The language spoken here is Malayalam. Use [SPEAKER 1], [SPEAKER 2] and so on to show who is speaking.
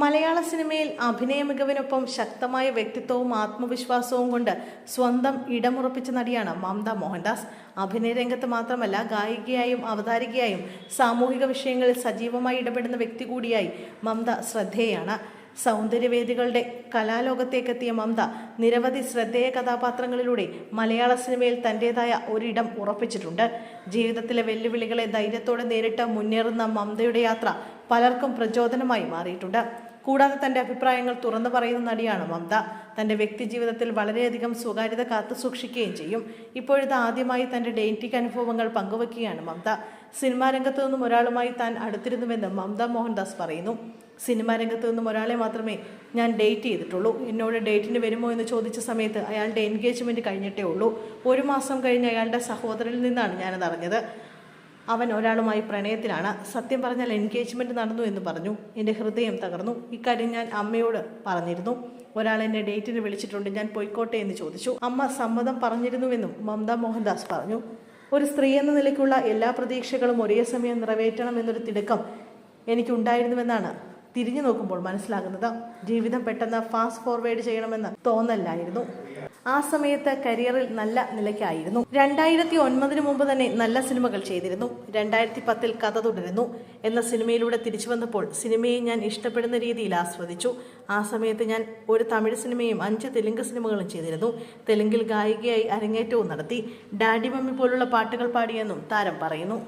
[SPEAKER 1] മലയാള സിനിമയിൽ അഭിനയ മികവിനൊപ്പം ശക്തമായ വ്യക്തിത്വവും ആത്മവിശ്വാസവും കൊണ്ട് സ്വന്തം ഇടമുറപ്പിച്ച നടിയാണ് മമത മോഹൻദാസ്. അഭിനയ രംഗത്ത് മാത്രമല്ല ഗായികയായും അവതാരികയായും സാമൂഹിക വിഷയങ്ങളിൽ സജീവമായി ഇടപെടുന്ന വ്യക്തി കൂടിയായി മമത ശ്രദ്ധേയാണ്. സൗന്ദര്യവേദികളുടെ കലാലോകത്തേക്കെത്തിയ മമത നിരവധി ശ്രദ്ധേയ കഥാപാത്രങ്ങളിലൂടെ മലയാള സിനിമയിൽ തന്റെതായ ഒരിടം ഉറപ്പിച്ചിട്ടുണ്ട്. ജീവിതത്തിലെ വെല്ലുവിളികളെ ധൈര്യത്തോടെ നേരിട്ട് മുന്നേറുന്ന മമതയുടെ യാത്ര പലർക്കും പ്രചോദനമായി മാറിയിട്ടുണ്ട്. കൂടാതെ തന്റെ അഭിപ്രായങ്ങൾ തുറന്നു പറയുന്ന നടിയാണ് മമത. തന്റെ വ്യക്തി ജീവിതത്തിൽ വളരെയധികം സ്വകാര്യത കാത്തു സൂക്ഷിക്കുകയും ചെയ്യും. ഇപ്പോഴത്തെ ആദ്യമായി തന്റെ ഡേറ്റിംഗ് അനുഭവങ്ങൾ പങ്കുവെക്കുകയാണ് മമത. സിനിമാ രംഗത്തു നിന്നും ഒരാളുമായി താൻ അടുത്തിരുന്നുവെന്ന് മമത മോഹൻദാസ് പറയുന്നു. സിനിമാ രംഗത്തു നിന്നും ഒരാളെ മാത്രമേ ഞാൻ ഡേറ്റ് ചെയ്തിട്ടുള്ളൂ. എന്നോട് ഡേറ്റിന് വരുമോ എന്ന് ചോദിച്ച സമയത്ത് അയാളുടെ എൻഗേജ്മെന്റ് കഴിഞ്ഞിട്ടേ ഉള്ളൂ. ഒരു മാസം കഴിഞ്ഞ് അയാളുടെ സഹോദരനിൽ നിന്നാണ് ഞാനത് അറിഞ്ഞത് അവൻ ഒരാളുമായി പ്രണയത്തിലാണ്. സത്യം പറഞ്ഞാൽ എൻഗേജ്മെന്റ് നടന്നു എന്ന് പറഞ്ഞു. എന്റെ ഹൃദയം തകർന്നു. ഇക്കാര്യം ഞാൻ അമ്മയോട് പറഞ്ഞിരുന്നു. ഒരാൾ എന്നെ ഡേറ്റിന് വിളിച്ചിട്ടുണ്ട്. ഞാൻ പോയിക്കോട്ടെ എന്ന് ചോദിച്ചു. അമ്മ സമ്മതം പറഞ്ഞിരുന്നുവെന്നും മമത മോഹൻദാസ് പറഞ്ഞു. ഒരു സ്ത്രീ എന്ന നിലയ്ക്കുള്ള എല്ലാ പ്രതീക്ഷകളും ഒരേ സമയം നിറവേറ്റണം എന്നൊരു തിടുക്കം എനിക്കുണ്ടായിരുന്നുവെന്നാണ് തിരിഞ്ഞു നോക്കുമ്പോൾ മനസ്സിലാകുന്നത് ജീവിതം പെട്ടെന്ന് ഫാസ്റ്റ് ഫോർവേഡ് ചെയ്യണമെന്ന് തോന്നലായിരുന്നു. ആ സമയത്ത് കരിയറിൽ നല്ല നിലയ്ക്കായിരുന്നു. രണ്ടായിരത്തി ഒൻപതിന് മുമ്പ് തന്നെ നല്ല സിനിമകൾ ചെയ്തിരുന്നു. രണ്ടായിരത്തി പത്തിൽ കഥ തുടരുന്നു എന്ന സിനിമയിലൂടെ തിരിച്ചു വന്നപ്പോൾ സിനിമയെ ഞാൻ ഇഷ്ടപ്പെടുന്ന രീതിയിൽ ആസ്വദിച്ചു. ആ സമയത്ത് ഞാൻ ഒരു തമിഴ് സിനിമയും അഞ്ച് തെലുങ്ക് സിനിമകളും ചെയ്തിരുന്നു. തെലുങ്കിൽ ഗായികയായി അരങ്ങേറ്റവും നടത്തി. ഡാഡി മമ്മി പോലുള്ള പാട്ടുകൾ പാടിയെന്നും താരം പറയുന്നു.